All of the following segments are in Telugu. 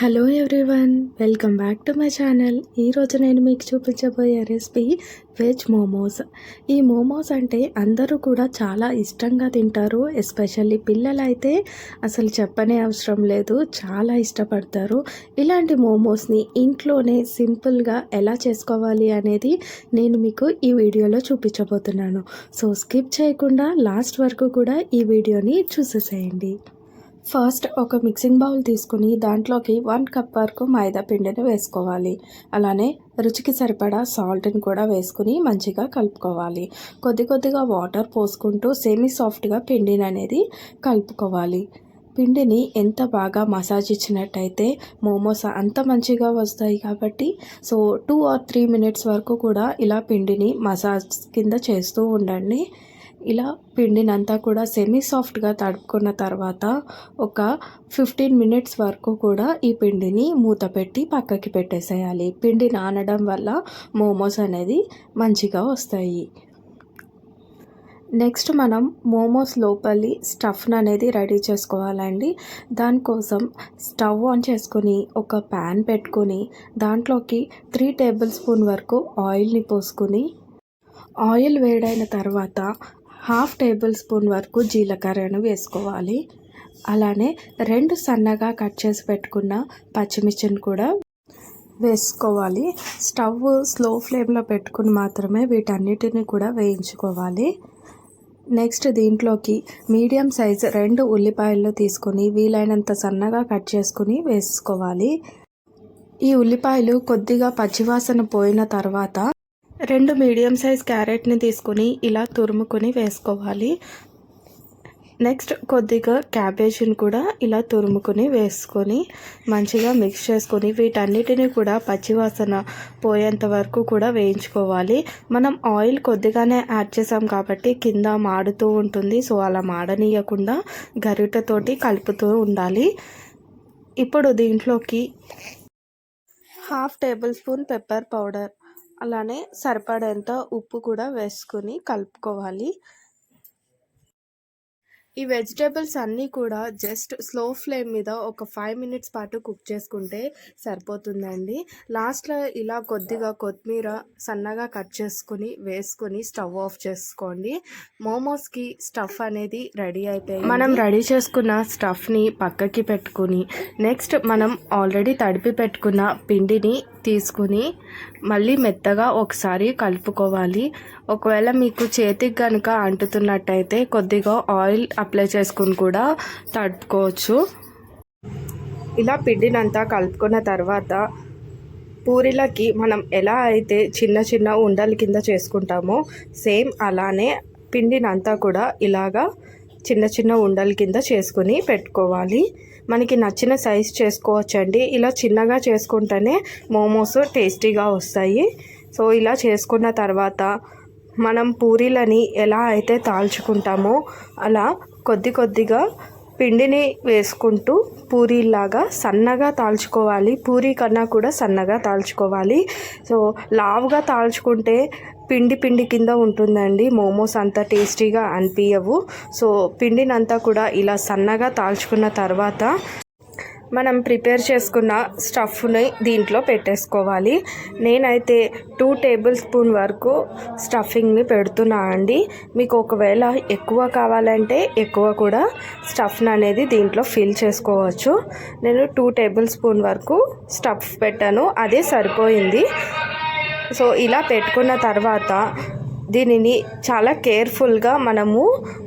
Hello everyone welcome back to my channel ఈరోజు నేను మీకు చూపించబోయే రెసిపీ వెజ్ మోమోస్ ఈ మోమోస్ అంటే అందరూ కూడా చాలా ఇష్టంగా తింటారు ఎస్పెషల్లీ పిల్లలు అయితే అసలు చెప్పనే అవసరం లేదు చాలా ఇష్టపడతారు. ఇలాంటి మోమోస్ని ఇంట్లోనే సింపుల్గా ఎలా చేసుకోవాలి అనేది నేను మీకు ఈ వీడియోలో చూపించబోతున్నాను. సో స్కిప్ చేయకుండా లాస్ట్ వరకు కూడా ఈ వీడియోని చూసేసేయండి. ఫస్ట్ ఒక మిక్సింగ్ బౌల్ తీసుకుని దాంట్లోకి వన్ కప్ వరకు మైదా పిండిని వేసుకోవాలి. అలానే రుచికి సరిపడా సాల్ట్ని కూడా వేసుకుని మంచిగా కలుపుకోవాలి. కొద్ది కొద్దిగా వాటర్ పోసుకుంటూ సెమీ సాఫ్ట్గా పిండిని అనేది కలుపుకోవాలి. పిండిని ఎంత బాగా మసాజ్ ఇచ్చినట్టయితే మోమోస్ అంత మంచిగా వస్తాయి కాబట్టి so two or three minutes వరకు కూడా ఇలా పిండిని మసాజ్ కింద చేస్తూ ఉండండి. ఇలా పిండినంతా కూడా సెమీ సాఫ్ట్గా తడుపుకున్న తర్వాత ఒక ఫిఫ్టీన్ మినిట్స్ వరకు కూడా ఈ పిండిని మూత పెట్టి పక్కకి పెట్టేసేయాలి. పిండి నానడం వల్ల మోమోస్ అనేది మంచిగా వస్తాయి. నెక్స్ట్ మనం మోమోస్ లోపలి స్టఫ్ని అనేది రెడీ చేసుకోవాలండి. దానికోసం స్టవ్ ఆన్ చేసుకొని ఒక ప్యాన్ పెట్టుకొని దాంట్లోకి త్రీ టేబుల్ స్పూన్ వరకు ఆయిల్ని పోసుకొని ఆయిల్ వేడైన తర్వాత హాఫ్ టేబుల్ స్పూన్ వరకు జీలకర్రను వేసుకోవాలి. అలానే రెండు సన్నగా కట్ చేసి పెట్టుకున్న పచ్చిమిర్చిని కూడా వేసుకోవాలి. స్టవ్ స్లో ఫ్లేమ్లో పెట్టుకుని మాత్రమే వీటన్నిటిని కూడా వేయించుకోవాలి. నెక్స్ట్ దీంట్లోకి మీడియం సైజ్ రెండు ఉల్లిపాయలు తీసుకొని వీలైనంత సన్నగా కట్ చేసుకుని వేసుకోవాలి. ఈ ఉల్లిపాయలు కొద్దిగా పచ్చివాసన పోయిన తర్వాత రెండు మీడియం సైజ్ క్యారెట్ని తీసుకొని ఇలా తురుముకొని వేసుకోవాలి. నెక్స్ట్ కొద్దిగా క్యాబేజీని కూడా ఇలా తురుముకొని వేసుకొని మంచిగా మిక్స్ చేసుకొని వీటన్నిటిని కూడా పచ్చివాసన పోయేంత వరకు కూడా వేయించుకోవాలి. మనం ఆయిల్ కొద్దిగానే యాడ్ చేసాం కాబట్టి కింద మాడుతూ ఉంటుంది. సో అలా మాడనీయకుండా గరిటతోటి కలుపుతూ ఉండాలి. ఇప్పుడు దీంట్లోకి half tablespoon pepper powder అలానే సరిపడేంత ఉప్పు కూడా వేసుకుని కలుపుకోవాలి. ఈ వెజిటేబుల్స్ అన్నీ కూడా జస్ట్ స్లో ఫ్లేమ్ మీద ఒక ఫైవ్ మినిట్స్ పాటు కుక్ చేసుకుంటే సరిపోతుందండి. లాస్ట్లో ఇలా కొద్దిగా కొత్తిమీర సన్నగా కట్ చేసుకుని వేసుకొని స్టవ్ ఆఫ్ చేసుకోండి. మోమోస్కి స్టఫ్ అనేది రెడీ అయిపోయింది. మనం రెడీ చేసుకున్న స్టఫ్ని పక్కకి పెట్టుకుని నెక్స్ట్ మనం ఆల్రెడీ తడిపి పెట్టుకున్న పిండిని తీసుకుని మళ్ళీ మెత్తగా ఒకసారి కలుపుకోవాలి. ఒకవేళ మీకు చేతికి కనుక అంటుతున్నట్టయితే కొద్దిగా ఆయిల్ అప్లై చేసుకుని కూడా తడుపుకోవచ్చు. ఇలా పిండినంతా కలుపుకున్న తర్వాత పూరీలకి మనం ఎలా అయితే చిన్న చిన్న ఉండల కింద చేసుకుంటామో సేమ్ అలానే పిండినంతా కూడా ఇలాగా చిన్న చిన్న ఉండల కింద చేసుకుని పెట్టుకోవాలి. మనకి నచ్చిన సైజ్ చేసుకోవచ్చండి. ఇలా చిన్నగా చేసుకుంటేనే మోమోస్ టేస్టీగా వస్తాయి. సో ఇలా చేసుకున్న తర్వాత మనం పూరీలని ఎలా అయితే తాల్చుకుంటామో అలా కొద్ది కొద్దిగా పిండిని వేసుకుంటూ పూరీలాగా సన్నగా తాల్చుకోవాలి. పూరీ కన్నా కూడా సన్నగా తాల్చుకోవాలి. సో లావుగా తాల్చుకుంటే పిండి పిండి కింద ఉంటుందండి. మోమోస్ అంత టేస్టీగా అనిపించవు సో పిండినంతా కూడా ఇలా సన్నగా తాల్చుకున్న తర్వాత మనం ప్రిపేర్ చేసుకున్న స్టఫ్ని దీంట్లో పెట్టేసుకోవాలి. నేనైతే టూ టేబుల్ స్పూన్ వరకు స్టఫింగ్ని పెడుతున్నా అండి. మీకు ఒకవేళ ఎక్కువ కావాలంటే ఎక్కువ కూడా స్టఫ్ని అనేది దీంట్లో ఫిల్ చేసుకోవచ్చు. నేను టూ టేబుల్ స్పూన్ వరకు స్టఫ్ పెట్టాను. అదే సరిపోయింది. సో ఇలా పెట్టుకున్న తర్వాత దీనిని చాలా కేర్ఫుల్గా మనము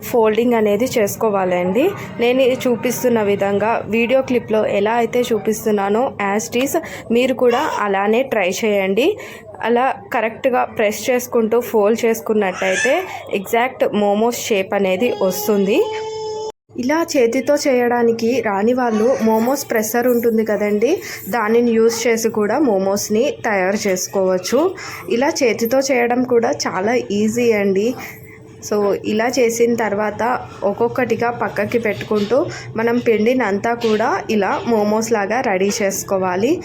ఫోల్డింగ్ అనేది చేసుకోవాలండి. నేను చూపిస్తున్న విధంగా వీడియో క్లిప్లో ఎలా అయితే చూపిస్తున్నానో యాస్టీస్ మీరు కూడా అలానే ట్రై చేయండి. అలా కరెక్ట్గా ప్రెస్ చేసుకుంటూ ఫోల్డ్ చేసుకున్నట్టయితే ఎగ్జాక్ట్ మోమోస్ షేప్ అనేది వస్తుంది. ఇలా చేతితో చేయడానికి రాని వాళ్ళు మోమోస్ ప్రెషర్ ఉంటుంది కదండి. దానిని యూస్ చేసి కూడా మోమోస్ని తయారు చేసుకోవచ్చు. ఇలా చేతితో చేయడం కూడా చాలా ఈజీ అండి. సో ఇలా చేసిన తర్వాత ఒక్కొక్కటిగా పక్కకి పెట్టుకుంటూ మనం పిండినంతా కూడా ఇలా మోమోస్ లాగా రెడీ చేసుకోవాలి.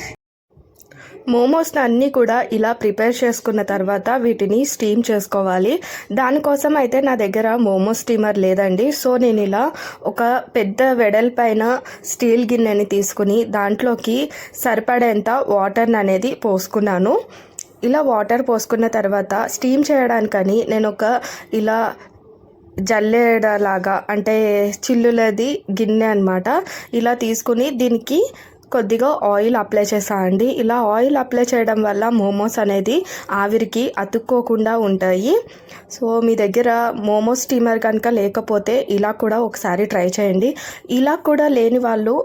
మోమోస్ని అన్నీ కూడా ఇలా ప్రిపేర్ చేసుకున్న తర్వాత వీటిని స్టీమ్ చేసుకోవాలి. దానికోసం అయితే నా దగ్గర మోమో స్టీమర్ లేదండి. సో నేను ఇలా ఒక పెద్ద వెడల్పైన స్టీల్ గిన్నెని తీసుకుని దాంట్లోకి సరిపడేంత వాటర్ని అనేది పోసుకున్నాను. ఇలా వాటర్ పోసుకున్న తర్వాత స్టీమ్ చేయడానికని నేను ఒక ఇలా జల్లెడలాగా అంటే చిల్లులది గిన్నె అనమాట ఇలా తీసుకుని దీనికి కొద్దిగా ఆయిల్ అప్లై చేసానండి ఇలా ఆయిల్ అప్లై చేయడం వల్ల మోమోస్ అనేది ఆవిరికి అతుక్కోకుండా ఉంటాయి. సో మీ దగ్గర మోమోస్ స్టీమర్ కనుక లేకపోతే ఇలా కూడా ఒకసారి ట్రై చేయండి. ఇలా కూడా లేని వాళ్ళు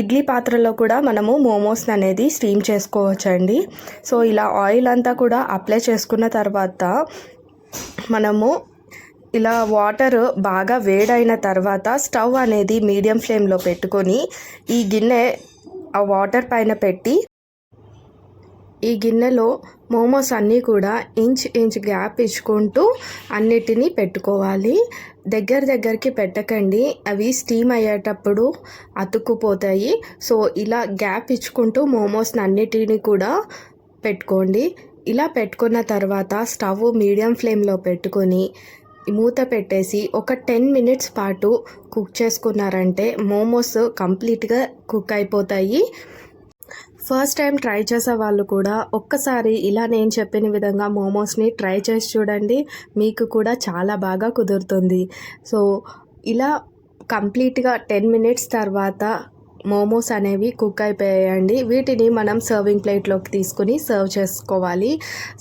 ఇడ్లీ పాత్రలో కూడా మనము మోమోస్ అనేది స్టీమ్ చేసుకోవచ్చండి. సో ఇలా ఆయిల్ అంతా కూడా అప్లై చేసుకున్న తర్వాత మనము ఇలా వాటర్ బాగా వేడైన తర్వాత స్టవ్ అనేది మీడియం ఫ్లేమ్లో పెట్టుకొని ఈ గిన్నె ఆ వాటర్ పైన పెట్టి ఈ గిన్నెలో మోమోస్ అన్నీ కూడా ఇంచ్ ఇంచ్ గ్యాప్ ఇచ్చుకుంటూ అన్నిటినీ పెట్టుకోవాలి. దగ్గర దగ్గరికి పెట్టకండి. అవి స్టీమ్ అయ్యేటప్పుడు అతుక్కుపోతాయి. సో ఇలా గ్యాప్ ఇచ్చుకుంటూ మోమోస్ని అన్నిటినీ కూడా పెట్టుకోండి. ఇలా పెట్టుకున్న తర్వాత స్టవ్ మీడియం ఫ్లేమ్లో పెట్టుకొని మూత పెట్టేసి ఒక టెన్ మినిట్స్ పాటు కుక్ చేసుకున్నారంటే మోమోస్ కంప్లీట్గా కుక్ అయిపోతాయి. ఫస్ట్ టైం ట్రై చేసే వాళ్ళు కూడా ఒక్కసారి ఇలా నేను చెప్పిన విధంగా మోమోస్ని ట్రై చేసి చూడండి. మీకు కూడా చాలా బాగా కుదురుతుంది. సో ఇలా కంప్లీట్గా టెన్ మినిట్స్ తర్వాత మోమోస్ అనేవి కుక్ అయిపోయాయండి. వీటిని మనం సర్వింగ్ ప్లేట్లోకి తీసుకుని సర్వ్ చేసుకోవాలి.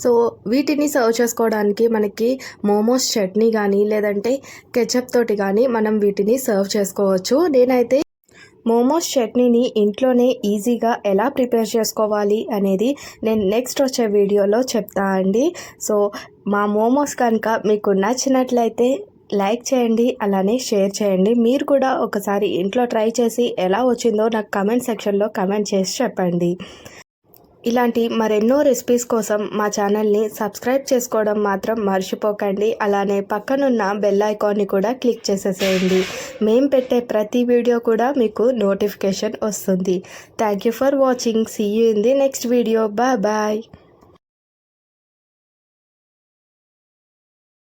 సో వీటిని సర్వ్ చేసుకోవడానికి మనకి మోమోస్ చట్నీ కానీ లేదంటే కెచప్ తోటి కానీ మనం వీటిని సర్వ్ చేసుకోవచ్చు. నేనైతే మోమోస్ చట్నీని ఇంట్లోనే ఈజీగా ఎలా ప్రిపేర్ చేసుకోవాలి అనేది నేను నెక్స్ట్ వచ్చే వీడియోలో చెప్తా అండి. సో మా మోమోస్ కనుక మీకు నచ్చినట్లయితే లైక్ చేయండి అలానే షేర్ చేయండి. మీరు కూడా ఒకసారి ఇంట్లో ట్రై చేసి ఎలా వచ్చిందో నాకు కమెంట్ సెక్షన్లో కమెంట్ చేసి చెప్పండి. ఇలాంటి మరెన్నో రెసిపీస్ కోసం మా ఛానల్ని సబ్స్క్రైబ్ చేసుకోవడం మాత్రం మర్చిపోకండి. అలానే పక్కనున్న బెల్ ఐకాన్ని కూడా క్లిక్ చేసేసేయండి. మేము పెట్టే ప్రతి వీడియో కూడా మీకు నోటిఫికేషన్ వస్తుంది. Thank you for watching see you in the next video bye bye